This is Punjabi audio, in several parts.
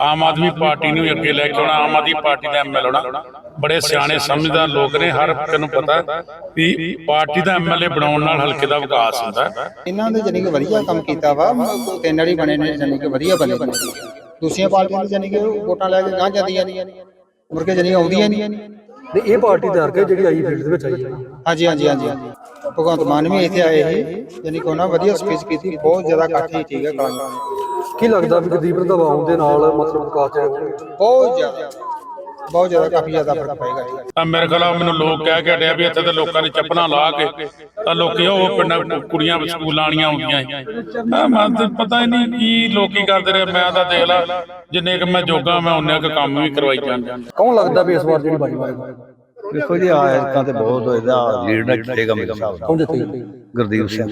ਆਮ ਆਦਮੀ ਪਾਰਟੀ ਨੂੰ ਅੱਗੇ ਲੈ ਕੇ ਆਉਣਾ ਆਮ ਆਦਮੀ ਪਾਰਟੀ ਦਾ ਐਮਐਲ ਹੋਣਾ ਬੜੇ ਸਿਆਣੇ ਸਮਝਦਾਰ ਲੋਕ ਨੇ ਹਰ ਇੱਕ ਨੂੰ ਪਤਾ ਵੀ ਪਾਰਟੀ ਦਾ ਐਮਐਲਏ ਬਣਾਉਣ ਨਾਲ ਹਲਕੇ ਦਾ ਵਿਕਾਸ ਹੁੰਦਾ। ਇਹਨਾਂ ਦੇ ਜਾਨੀ ਕਿ ਵਧੀਆ ਕੰਮ ਕੀਤਾ ਵਾ ਤਿੰਨ ਵਾਰੀ ਬਣੇ ਨੇ ਜਾਨੀ ਕਿ ਵਧੀਆ ਬਣੇ ਨੇ। ਦੂਸਰੀਆਂ ਪਾਰਟੀਆਂ ਦੀ ਜਾਨੀ ਕਿ ਵੋਟਾਂ ਲੈ ਕੇ ਗਾਂ ਜਾਂਦੀਆਂ ਨਹੀਂ ਮੁੜ ਕੇ ਜਾਨੀ ਆਉਂਦੀਆਂ ਨਹੀਂ। ਤੇ ਇਹ ਪਾਰਟੀ ਤਿਆਰ ਕੇ ਜਿਹੜੀ ਆਈ ਫੀਲਡ ਦੇ ਵਿੱਚ ਆਈ ਹੈ ਹਾਂਜੀ ਹਾਂਜੀ ਹਾਂਜੀ ਭਗਵੰਤ ਮਾਨ ਵੀ ਇੱਥੇ ਆਏ ਸੀ ਜਾਨੀ ਕਿ ਉਹਨਾਂ ਵਧੀਆ ਸਪੀਚ ਕੀਤੀ ਬਹੁਤ ਜ਼ਿਆਦਾ ਇਕੱਠ ਠੀਕ ਹੈ ਕਲਾਂ ਕੀ ਲੱਗਦਾ ਵੀ ਗਦੀਪ ਰੰਧਾਵਾ ਆਉਣ ਦੇ ਨਾਲ ਮਤਲਬ ਵਿਕਾਸ ਹੋਣਗੇ ਬਹੁਤ ਜ਼ਿਆਦਾ ਬਹੁਤ ਜ਼ਿਆਦਾ ਕਾਫੀ ਜ਼ਿਆਦਾ ਫ਼ਰਕ ਪਏਗਾ ਇਹਦਾ। ਤਾਂ ਮੇਰੇ ਖਿਲਾਫ ਮੈਨੂੰ ਲੋਕ ਕਹਿ ਕੇ ਹਟਿਆ ਵੀ ਇੱਥੇ ਤੇ ਲੋਕਾਂ ਨੇ ਚੱਪਲਾਂ ਲਾ ਕੇ ਤਾਂ ਲੋਕੀ ਉਹ ਪਿੰਡਾਂ ਕੁੜੀਆਂ ਸਕੂਲਾਂ ਵਾਲੀਆਂ ਆਉਂਦੀਆਂ ਸੀ। ਮੈਂ ਮੈਂ ਤਾਂ ਪਤਾ ਹੀ ਨਹੀਂ ਕੀ ਲੋਕੀ ਕਰਦੇ ਰਹੇ ਮੈਂ ਤਾਂ ਦੇਖ ਲਾ ਜਿੰਨੇ ਕਿ ਮੈਂ ਜੋਗਾ ਮੈਂ ਉਹਨੇ ਕੁ ਕੰਮ ਵੀ ਕਰਵਾਈ ਜਾਂਦਾ ਕੌਣ ਲੱਗਦਾ ਵੀ ਇਸ ਵਾਰ ਜਿਹੜੀ ਬਾਜੀ ਮਾਰੇਗਾ ਦੇਖੋ ਜੀ ਆਇਰਕਾਂ ਤੇ ਬਹੁਤ ਇਹਦਾ ਲੀਡ ਨਾਲ ਜਿੱਤੇਗਾ ਮੇਰੇ ਹਿਸਾਬ ਨਾਲ ਕੌਣ ਜਿੱਤੇਗਾ? ਗੁਰਦੀਪ ਸਿੰਘ।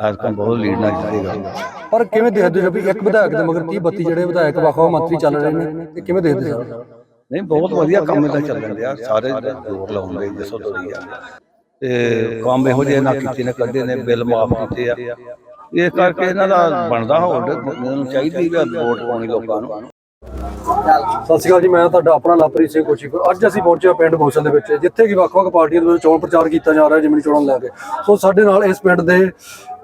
ਆਇਰਕਾਂ ਬਹੁਤ ਲੀਡ ਨਾਲ ਜਿੱਤੇਗਾ ਪਰ ਕਿਵੇਂ ਦੇਖਦੇ ਹੋ ਵੀ ਇੱਕ ਵਿਧਾਇਕ ਦੇ ਮਗਰ 30 32 ਜਿਹੜੇ ਵਿਧਾਇਕ ਵੱਖ-ਵੱਖ ਮੰਤਰੀ ਚੱਲ ਰਹੇ ਨੇ ਤੇ ਕਿਵੇਂ ਦੇਖਦੇ ਸਰ ਨਹੀਂ ਬਹੁਤ ਵਧੀਆ ਕੰਮ ਇਹਦਾ ਚੱਲਣ ਡਿਆ। ਸਾਰੇ ਜ਼ੋਰ ਲਾਉਂਦੇ ਜਿਸੋ ਤੋਰੀ ਆ ਤੇ ਕੰਮ ਇਹੋ ਜਿਹੇ ਨਾ ਕੀਤੇ ਨੇ ਕੱਢੇ ਨੇ ਬਿੱਲ ਮਾਫ ਕੀਤੇ ਆ। ਇਸ ਕਰਕੇ ਇਹਨਾਂ ਦਾ ਬਣਦਾ ਹੋਲਡ ਇਹਨਾਂ ਨੂੰ ਚਾਹੀਦੀ ਆ ਵੋਟ ਪਾਉਣੀ ਲੋਕਾਂ ਨੂੰ। ਸਤਿ ਸ਼੍ਰੀ ਅਕਾਲ ਜੀ ਮੈਂ ਤੁਹਾਡਾ ਆਪਣਾ ਲਾਪਰੀਤ ਸਿੰਘ ਕੋਚੀਪੁਰ ਅੱਜ ਅਸੀਂ ਪਹੁੰਚੇ ਹਾਂ ਪਿੰਡ ਗੋਸਲ ਦੇ ਵਿੱਚ ਜਿੱਥੇ ਕਿ ਵੱਖ-ਵੱਖ ਪਾਰਟੀਆਂ ਦੇ ਵੱਲੋਂ ਚੋਣ ਪ੍ਰਚਾਰ ਕੀਤਾ ਜਾ ਰਿਹਾ ਜਿਮਨੀ ਚੋਣਾਂ ਲੈ ਕੇ। ਸੋ ਸਾਡੇ ਨਾਲ ਇਸ ਪਿੰਡ ਦੇ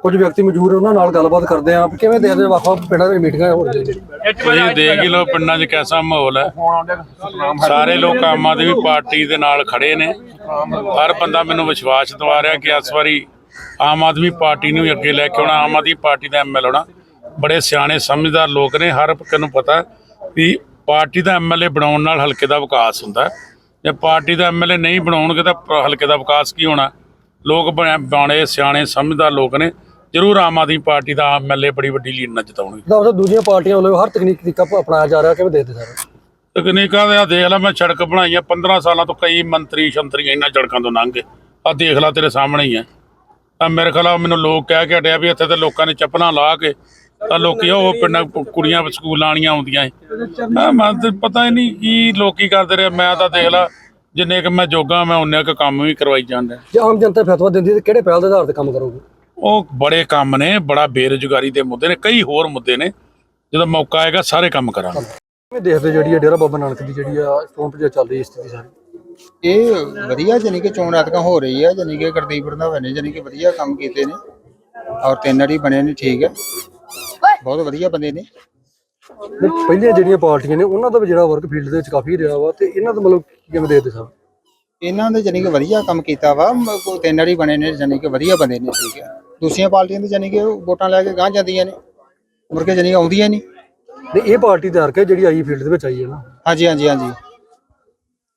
ਕੁਝ ਵਿਅਕਤੀ ਮੌਜੂਦ ਉਹਨਾਂ ਨਾਲ ਗੱਲਬਾਤ ਕਰਦੇ ਹਾਂ। ਕਿਵੇਂ ਦੇਖਦੇ ਹੋ ਵੱਖ-ਵੱਖ ਪਿੰਡਾਂ ਦੇ ਮੀਟਿੰਗਾਂ ਹੋ ਰਹੀਆਂ ਨੇ ਤੁਸੀਂ ਦੇਖ ਲਓ ਪਿੰਡਾਂ 'ਚ ਕਿਹਦਾ ਮਾਹੌਲ ਹੈ। ਸਾਰੇ ਲੋਕ ਆਮ ਆਦਮੀ ਪਾਰਟੀ ਦੇ ਨਾਲ ਖੜੇ ਨੇ। ਹਰ ਬੰਦਾ ਮੈਨੂੰ ਵਿਸ਼ਵਾਸ ਦਿਵਾ ਰਿਹਾ ਕਿ ਇਸ ਵਾਰੀ ਆਮ ਆਦਮੀ ਪਾਰਟੀ ਨੂੰ ਅੱਗੇ ਲੈ ਕੇ ਆਉਣਾ, ਆਮ ਆਦਮੀ ਪਾਰਟੀ ਦਾ ਐਮਐਲ ਹੋਣਾ। ਬੜੇ ਸਿਆਣੇ, ਸਮਝਦਾਰ ਲੋਕ ਨੇ। ਹਰ ਇੱਕ ਨੂੰ ਪਤਾ ਵੀ ਪਾਰਟੀ ਦਾ ਐਮਐਲਏ ਬਣਾਉਣ ਨਾਲ ਹਲਕੇ ਦਾ ਵਿਕਾਸ ਹੁੰਦਾ। ਜੇ ਪਾਰਟੀ ਦਾ ਐਮਐਲਏ ਨਹੀਂ ਬਣਾਉਣਗੇ ਤਾਂ ਹਲਕੇ ਦਾ ਵਿਕਾਸ ਕੀ ਹੋਣਾ? ਲੋਕ ਬਣੇ, ਬਾਣੇ, ਸਿਆਣੇ, ਸਮਝਦਾਰ ਲੋਕ ਨੇ। ਜ਼ਰੂਰ ਆਮ ਆਦਮੀ ਪਾਰਟੀ ਦਾ ਐਮਐਲਏ ਬੜੀ ਵੱਡੀ ਲੀਡ ਨਾਲ ਜਿਤਾਉਣਗੇ। ਤਾਂ ਉਹ ਦੂਜੀਆਂ ਪਾਰਟੀਆਂ ਵੱਲੋਂ ਹਰ ਤਕਨੀਕ ਤਰੀਕਾ ਅਪਣਾਇਆ ਜਾ ਰਿਹਾ ਕਿਵੇਂ ਦੇਖਦੇ ਸਰ? ਤਕਨੀਕਾਂ ਦੇ ਆ ਦੇਖ ਲੈ ਮੈਂ ਸੜਕ ਬਣਾਈ ਆ 15 ਸਾਲਾਂ ਤੋਂ ਕਈ ਮੰਤਰੀ ਸ਼ੰਤਰੀ ਇਹਨਾਂ ਸੜਕਾਂ ਤੋਂ ਲੰਘ ਗਏ। ਆ ਦੇਖ ਲੈ ਤੇਰੇ ਸਾਹਮਣੇ ਹੀ ਆ ਤਾਂ ਮੇਰੇ ਖਿਲਾਫ ਮੈਨੂੰ ਲੋਕ ਕਹਿ ਕੇ ਹਟਿਆ ਵੀ ਇੱਥੇ ਤੇ ਲੋਕਾਂ ਨੇ ਚੱਪਲਾਂ ਲਾ ਕੇ ਤਾਂ ਲੋਕੀ ਉਹ ਪਿੰਡਾਂ ਕੁੜੀਆਂ ਸਕੂਲਾਂ ਵਾਲੀਆਂ ਆਉਂਦੀਆਂ ਸੀ। ਮੈਂ ਤਾਂ ਪਤਾ ਹੀ ਨਹੀਂ ਕੀ ਲੋਕੀ ਕਰਦੇ ਰਹੇ ਮੈਂ ਤਾਂ ਦੇਖ ਲਾ ਜਿੰਨੇ ਕਿ ਮੈਂ ਜੋਗਾ ਮੈਂ ਉਹਨੇ ਕੁ ਕੰਮ ਵੀ ਕਰਵਾਈ ਜਾਂਦਾ। ਜੇ ਆਮ ਜਨਤਾ ਫਤਵਾ ਦਿੰਦੀ ਤਾਂ ਕਿਹੜੇ ਪਹਿਲ ਦੇ ਆਧਾਰ ਤੇ ਕੰਮ ਕਰੋਗੇ? ਉਹ ਬੜੇ ਕੰਮ ਨੇ ਬੜਾ ਬੇਰੁਜ਼ਗਾਰੀ ਦੇ ਮੁੱਦੇ ਨੇ ਕਈ ਹੋਰ ਮੁੱਦੇ ਨੇ। ਜਦੋਂ ਮੌਕਾ ਆਏਗਾ ਸਾਰੇ ਕੰਮ ਕਰਾਂਗੇ। ਕਿਵੇਂ ਦੇਖਦੇ ਜਿਹੜੀ ਹੈ ਡੇਰਾ ਬਾਬਾ ਨਾਨਕ ਦੀ ਜਿਹੜੀ ਆ ਚੋਣ ਪ੍ਰਚਾਰ ਚੱਲ ਰਹੀ ਸਥਿਤੀ ਸਾਰੀ। ਇਹ ਵਧੀਆ ਜਾਨੀ ਕਿ ਚੋਣ ਐਤਕਾਂ ਹੋ ਰਹੀ ਹੈ ਜਾਨੀ ਕਿ ਗੁਰਦੀਪ ਰੰਧਾਵਾ ਨੇ ਜਾਨੀ ਕਿ ਵਧੀਆ ਕੰਮ ਕੀਤੇ ਨੇ। ਔਰ ਤਿੰਨ ਵਾਰੀ ਬਣੇ ਨੇ ਠੀਕ ਹੈ ਬਹੁਤ ਵਧੀਆ ਬੰਦੇ ਨੇ। ਪਹਿਲੀਆਂ ਜਿਹੜੀਆਂ ਪਾਰਟੀਆਂ ਨੇ ਉਹਨਾਂ ਦਾ ਵੀ ਜਿਹੜਾ ਵਰਕ ਫੀਲਡ ਦੇ ਵਿੱਚ ਕਾਫੀ ਰਿਹਾ ਵਾ ਤੇ ਇਹਨਾਂ ਦਾ ਮਤਲਬ ਕਿਵੇਂ ਦੇਖਦੇ ਸਰ? ਇਹਨਾਂ ਦੇ ਜਾਨੀ ਕਿ ਵਧੀਆ ਕੰਮ ਕੀਤਾ ਵਾ ਮ- ਤਿੰਨ ਵਾਰੀ ਬਣੇ ਨੇ ਜਾਨੀ ਕਿ ਵਧੀਆ ਬੰਦੇ ਨੇ ਠੀਕ ਹੈ ਦੂਸਰੀਆਂ ਪਾਰਟੀਆਂ ਦੀ ਜਾਨੀ ਕਿ ਵੋਟਾਂ ਲੈ ਕੇ ਗਾਂ ਜਾਂਦੀਆਂ ਨੇ। ਮੁੜ ਕੇ ਜਾਨੀ ਆਉਂਦੀਆਂ ਨਹੀਂ। ਤੇ ਇਹ ਪਾਰਟੀ ਤਿਆਰ ਕੇ ਜਿਹੜੀ ਆਈ ਫੀਲਡ ਦੇ ਵਿੱਚ ਆਈ ਹੈ ਨਾ। ਹਾਂਜੀ ਹਾਂਜੀ ਹਾਂਜੀ।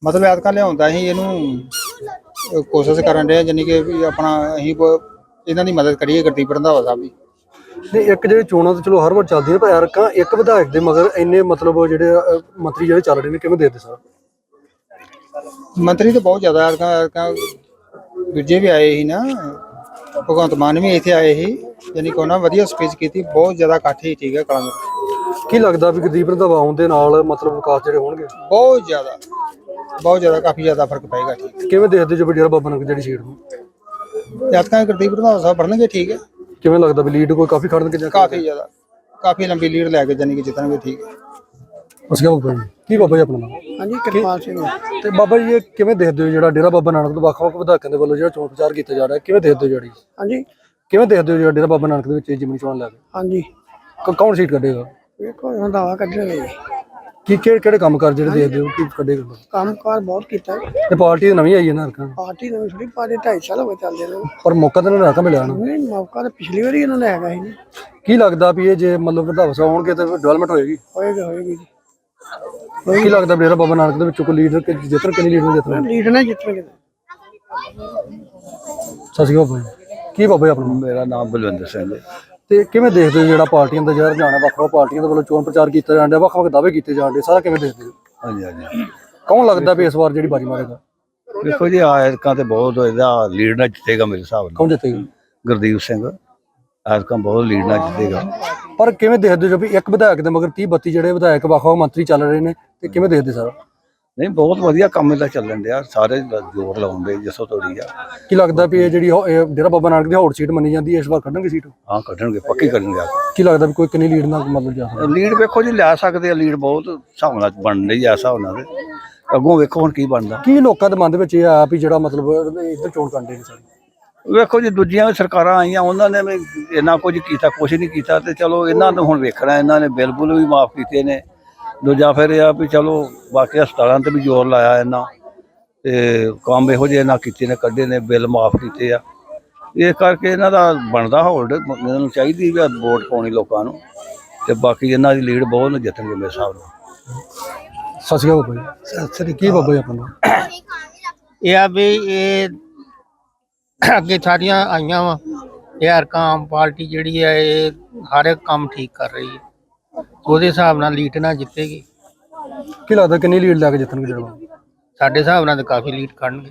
ਮਤਲਬ ਐਤਕਾਂ ਲਿਆਉਂਦਾ ਸੀ ਇਹਨੂੰ ਕੋਸ਼ਿਸ਼ ਕਰਨ ਰਹੇ ਜਾਨੀ ਕਿ ਵੀ ਆਪਣਾ ਅਸੀਂ ਇਹਨਾਂ ਦੀ ਮਦਦ ਕਰੀਏ ਗੁਰਦੀਪ ਰੰਧਾਵਾ ਸਾਹਿਬ ਦੀ। ਨਹੀਂ ਇੱਕ ਜਿਹੜੀ ਚੋਣਾਂ ਤਾਂ ਚਲੋ ਹਰ ਵਾਰ ਚੱਲਦੀਆਂ ਪਰ ਐਰਕਾਂ ਇੱਕ ਵਿਧਾਇਕ ਦੇ ਮਗਰ ਇੰਨੇ ਮਤਲਬ ਜਿਹੜੇ ਮੰਤਰੀ ਜਿਹੜੇ ਚੱਲ ਰਹੇ ਨੇ ਕਿਵੇਂ ਦੇਖਦੇ ਸਰ? ਮੰਤਰੀ ਤਾਂ ਬਹੁਤ ਜ਼ਿਆਦਾ ਐਤਕਾਂ ਐਤਕਾਂ ਦੂਜੇ ਵੀ ਆਏ ਸੀ ਨਾ। ਭਗਵੰਤ ਮਾਨ ਵੀ ਇੱਥੇ ਆਏ ਸੀ ਜਾਨੀ ਕਿ ਉਹਨਾਂ ਵਧੀਆ ਸਪੀਚ ਕੀਤੀ ਬਹੁਤ ਜ਼ਿਆਦਾ ਇਕੱਠ ਸੀ ਠੀਕ ਹੈ ਕਲਾਂ ਕੀ ਲੱਗਦਾ ਵੀ ਗਦੀਪ ਰੰਧਾਵਾ ਆਉਣ ਦੇ ਨਾਲ ਮਤਲਬ ਵਿਕਾਸ ਜਿਹੜੇ ਹੋਣਗੇ? ਬਹੁਤ ਜ਼ਿਆਦਾ ਬਹੁਤ ਜ਼ਿਆਦਾ ਕਾਫੀ ਜ਼ਿਆਦਾ ਫ਼ਰਕ ਪਏਗਾ ਠੀਕ। ਕਿਵੇਂ ਦੇਖਦੇ ਜੋ ਡੇਰਾ ਬਾਬਾ ਨਾਨਕ ਜਿਹੜੀ ਸੀਟ ਨੂੰ? ਐਤਕਾਂ ਗੁਰਦੀਪ ਰੰਧਾਵਾ ਸਾਹਿਬ ਬਣਨਗੇ ਠੀਕ ਹੈ ਕਿਵੇਂ ਲੱਗਦਾ ਵੀ ਲੀਡ ਕੋਈ ਕਾਫੀ ਖੜਨਗੇ ਜਾਂ ਕਾਫੀ ਜ਼ਿਆਦਾ ਕਾਫੀ ਲੰਬੀ ਲੀਡ ਲੈ ਕੇ ਜਾਨੀ ਕਿ ਜਿੱਤਣਗੇ ਠੀਕ। ਹੈ ਉਸ ਗਿਆ ਬਾਬਾ ਜੀ ਕੀ ਬਾਬਾ ਜੀ ਆਪਣਾ ਨਾਮ? ਹਾਂਜੀ ਕਿਰਪਾਲ ਸਿੰਘ ਤੇ ਬਾਬਾ ਜੀ ਇਹ ਕਿਵੇਂ ਦੇਖਦੇ ਹੋ ਜਿਹੜਾ ਡੇਰਾ ਬਾਬਾ ਨਾਨਕ ਤੋਂ ਵੱਖ-ਵੱਖ ਵਿਧਾਇਕਾਂ ਦੇ ਵੱਲੋਂ ਜਿਹੜਾ ਚੋਣ ਪ੍ਰਚਾਰ ਕੀਤਾ ਜਾ ਰਿਹਾ ਕਿਵੇਂ ਦੇਖਦੇ ਹੋ ਜਿਹੜੀ? ਹਾਂਜੀ। ਕਿਵੇਂ ਦੇਖਦੇ ਹੋ ਜਿਹੜਾ ਡੇਰਾ ਬਾਬਾ ਨਾਨਕ ਦੇ ਵਿੱਚ ਜਿਮਨੀ ਚੋਣ ਲੈ ਕੇ? ਹਾਂਜੀ। ਕ- ਕੌਣ ਸੀਟ ਕੱਢੇਗਾ? ਵੇਖੋ ਰੰਧਾਵਾ ਕੱਢਣਗੇ ਕੀ ਕਿਹੜੇ ਕਿਹੜੇ ਕੰਮ ਕਰ ਜਿਹੜੇ ਦੇਖਦੇ ਹੋ ਕੀ ਕੱਢੇਗਾ? ਕੰਮਕਾਰ ਬਹੁਤ ਕੀਤਾ। ਤੇ ਪਾਰਟੀ ਤਾਂ ਨਵੀਂ ਆਈ ਹੈ ਨਾ ਹਰਕਾਂ ਪਾਰਟੀ ਨਵੀਂ ਥੋੜੀ ਪਾਰਟੀ 2.5 ਸਾਲ ਹੋ ਗਏ ਚੱਲਦੇ ਨੂੰ। ਪਰ ਮੌਕਾ ਤਾਂ ਇਹਨਾਂ ਨੂੰ ਹਰਕਾਂ ਮਿਲਿਆ ਨਾ। ਨਹੀਂ ਮੌਕਾ ਤਾਂ ਪਿਛਲੀ ਵਾਰੀ ਇਹਨਾਂ ਨੇ ਹੈਗਾ ਸੀ ਕੀ ਲੱਗਦਾ ਵੀ ਇਹ ਜੇ ਮਤਲਬ ਵਿਧਾਵਾ ਸਾਹਿਬ ਆਉਣਗੇ ਤਾਂ ਡਿਵੈਲਪਮੈਂਟ ਹੋਏਗੀ? ਹੋਏਗਾ ਹੋਏਗੀ ਜੀ। ਕੀ ਲੱਗਦਾ ਵੀ ਡੇਰਾ ਬਾਬਾ ਨਾਨਕ ਦੇ ਵਿੱਚੋਂ ਕੋਈ ਲੀਡਰ ਕਿ ਜਿੱਤਣ ਕਿੰਨੀ ਲੀਡਰ ਜਿੱਤਣਾ ਲੀਡ ਨਾਲ ਜਿੱਤਣਗੇ ਸਤਿ ਸ਼੍ਰੀ ਅਕਾਲ ਬਾਬਾ ਜੀ। ਕੀ ਬਾਬਾ ਜੀ ਆਪਣਾ? ਮੇਰਾ ਨਾਮ ਬਲਵਿੰਦਰ ਸਿੰਘ ਹੈ। ਤੇ ਕਿਵੇਂ ਦੇਖਦੇ ਹੋ ਜਿਹੜਾ ਪਾਰਟੀਆਂ ਦਾ ਜਿਹੜਾ ਰੁਝਾਨ ਹੈ? ਵੱਖ-ਵੱਖ ਪਾਰਟੀਆਂ ਦੇ ਵੱਲੋਂ ਚੋਣ ਪ੍ਰਚਾਰ ਕੀਤਾ ਜਾਂਦਾ ਹੈ ਵੱਖ-ਵੱਖ ਦਾਅਵੇ ਕੀਤੇ ਜਾਂਦੇ ਸਾਰਾ ਕਿਵੇਂ ਦੇਖਦੇ ਹੋ? ਹਾਂਜੀ ਹਾਂਜੀ। ਕੌਣ ਲੱਗਦਾ ਵੀ ਇਸ ਵਾਰ ਜਿਹੜੀ ਬਾਜੀ ਮਾਰੇਗਾ? ਦੇਖੋ ਜੀ ਆਇਰਕਾਂ ਤੇ ਬਹੁਤ ਇਹਦਾ ਲੀਡ ਨਾਲ ਜਿੱਤੇਗਾ ਮੇਰੇ ਹਿਸਾਬ ਨਾਲ। ਕੌਣ ਜਿੱਤੇਗਾ? ਗੁਰਦੀਪ ਸਿੰਘ। ਆਇਰਕਾਂ ਬਹੁਤ ਲੀਡ ਨਾਲ ਜਿੱਤੇਗਾ। ਪਰ ਕਿਵੇਂ ਦੇਖਦੇ ਹੋ ਵੀ ਇੱਕ ਵਿਧਾਇਕ ਦੇ ਮਗਰ 30 32 ਜਿਹੜੇ ਵਿਧਾਇਕ ਵੱਖ-ਵੱਖ ਮੰਤਰੀ ਚੱਲ ਰਹੇ ਨੇ ਤੇ ਕਿਵੇਂ ਦੇਖਦੇ ਸਰ? ਨਹੀਂ ਬਹੁਤ ਵਧੀਆ ਕੰਮ ਇਹਦਾ ਚੱਲਣ ਡਿਆ ਸਾਰੇ ਜ਼ੋਰ ਲਾਉਂਦੇ ਜਿਸੋ ਤੋੜੀ ਆ। ਕੀ ਲੱਗਦਾ ਵੀ ਇਹ ਜਿਹੜੀ ਇਹ ਡੇਰਾ ਬਾਬਾ ਨਾਨਕ ਦੀ ਹੌਟ ਸੀਟ ਮੰਨੀ ਜਾਂਦੀ ਹੈ ਇਸ ਵਾਰ ਕੱਢਣਗੇ ਸੀਟ? ਹਾਂ ਕੱਢਣਗੇ ਪੱਕੀ ਕਰਨਗੇ ਕੀ ਲੱਗਦਾ ਵੀ ਕੋਈ ਕਿੰਨੀ ਲੀਡ ਨਾਲ ਮਤਲਬ ਜਾ ਸਕਦਾ? ਲੀਡ ਵੇਖੋ ਜੀ ਲੈ ਸਕਦੇ ਆ ਲੀਡ ਬਹੁਤ ਹਿਸਾਬ ਨਾਲ ਬਣ ਰਹੀ ਆ ਹਿਸਾਬ ਨਾਲ। ਤੇ। ਅੱਗੋਂ ਵੇਖੋ ਹੁਣ ਕੀ ਬਣਦਾ। ਕੀ ਲੋਕਾਂ ਦੇ ਮਨ ਦੇ ਵਿੱਚ ਇਹ ਆ ਵੀ ਜਿਹੜਾ ਮਤਲਬ ਇੱਧਰ ਚੋਣ ਕਰਦੇ ਨੇ ਸਾਰੇ? ਵੇਖੋ ਜੀ ਦੂਜੀਆਂ ਵੀ ਸਰਕਾਰਾਂ ਆਈਆਂ ਉਹਨਾਂ ਨੇ ਵੀ ਇੰਨਾ ਕੁਝ ਕੀਤਾ ਕੁਝ ਨਹੀਂ ਕੀਤਾ ਤੇ ਚਲੋ ਇਹਨਾਂ ਨੂੰ ਹੁਣ ਵੇਖਣਾ ਇਹਨਾਂ ਨੇ ਬਿੱਲ ਬੁੱਲ ਵੀ ਮਾਫ ਕੀਤੇ ਨੇ। ਦੂਜਾ ਫਿਰ ਇਹ ਆ ਵੀ ਚਲੋ ਬਾਕੀ ਹਸਪਤਾਲਾਂ ਤੇ ਵੀ ਜ਼ੋਰ ਲਾਇਆ ਇਹਨਾਂ ਤੇ ਕੰਮ ਇਹੋ ਜਿਹੇ ਨਾ ਕੀਤੇ ਨੇ ਕੱਢੇ ਨੇ ਬਿੱਲ ਮਾਫ ਕੀਤੇ ਆ। ਇਸ ਕਰਕੇ ਇਹਨਾਂ ਦਾ ਬਣਦਾ ਹੋਲਡ ਇਹਨਾਂ ਨੂੰ ਚਾਹੀਦੀ ਵੀ ਆ ਵੋਟ ਪਾਉਣੀ ਲੋਕਾਂ ਨੂੰ ਤੇ ਬਾਕੀ ਇਹਨਾਂ ਦੀ ਲੀਡ ਬਹੁਤ ਨੂੰ ਜਿੱਤਣਗੇ ਮੇਰੇ ਹਿਸਾਬ ਨਾਲ। ਸਤਿ ਸ਼੍ਰੀ ਅਕਾਲ ਬਾਬਾ ਜੀ। ਸਤਿ ਸ਼੍ਰੀ ਕੀ ਬਾਬਾ ਜੀ ਆਪਣਾ? ਇਹ ਆ ਵੀ ਇਹ ਅੱਗੇ ਸਾਰੀਆਂ ਆਈਆਂ ਵਾ। ਇਹ ਹਰਕਾਂ ਆਮ ਪਾਰਟੀ ਜਿਹੜੀ ਹੈ ਇਹ ਹਰ ਇੱਕ ਕੰਮ ਠੀਕ ਕਰ ਰਹੀ ਹੈ। ਉਹਦੇ ਹਿਸਾਬ ਨਾਲ ਲੀਡ ਨਾ ਜਿੱਤੇਗੀ। ਕੀ ਲੱਗਦਾ ਕਿੰਨੀ ਲੀਡ ਲੈ ਕੇ ਜਿੱਤਣਗੇ ਜਿਹੜਾ? ਸਾਡੇ ਹਿਸਾਬ ਨਾਲ ਤਾਂ ਕਾਫੀ ਲੀਡ ਕਰਨਗੇ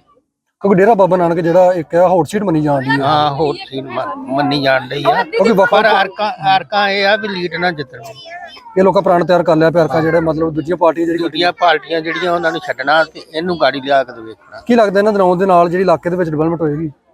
ਕਿਉਂਕਿ ਡੇਰਾ ਬਾਬਾ ਨਾਨਕ ਜਿਹੜਾ ਇੱਕ ਹੌਟ ਸੀਟ ਮੰਨੀ ਜਾਂਦੀ ਹੈ ਹਾਂ ਹੋਰ ਸੀਟ ਮੰਨੀ ਜਾਣ ਰਹੀ ਆ। ਕਿਉਂਕਿ ਵਫਾ ਪਰ ਹਰਕਾਂ ਹਰਕਾਂ ਇਹ ਆ ਵੀ ਲੀਡ ਨਾ ਜਿੱਤਣਗੇ। ਇਹ ਲੋਕਾਂ ਪ੍ਰਾਣ ਤਿਆਰ ਕਰ ਲਿਆ ਪਿਆਰਕਾ ਜਿਹੜੇ ਮਤਲਬ ਦੂਜੀਆਂ ਪਾਰਟੀਆਂ ਜਿਹੜੀ ਦੂਜੀਆਂ ਪਾਰਟੀਆਂ ਜਿਹੜੀਆਂ ਉਹਨਾਂ ਨੂੰ ਛੱਡਣਾ ਤੇ ਇਹਨੂੰ ਗਾੜੀ ਲਿਆ ਕੇ ਵੇਖਣਾ। ਕੀ ਲੱਗਦਾ ਇਹਨਾਂ ਦੇ ਨਾਂ ਦੇ ਨਾਲ ਜਿਹੜੀ ਇਲਾਕੇ ਦੇ ਵਿੱਚ ਡਿਵੈਲਪਮੈਂਟ ਹੋਏਗੀ?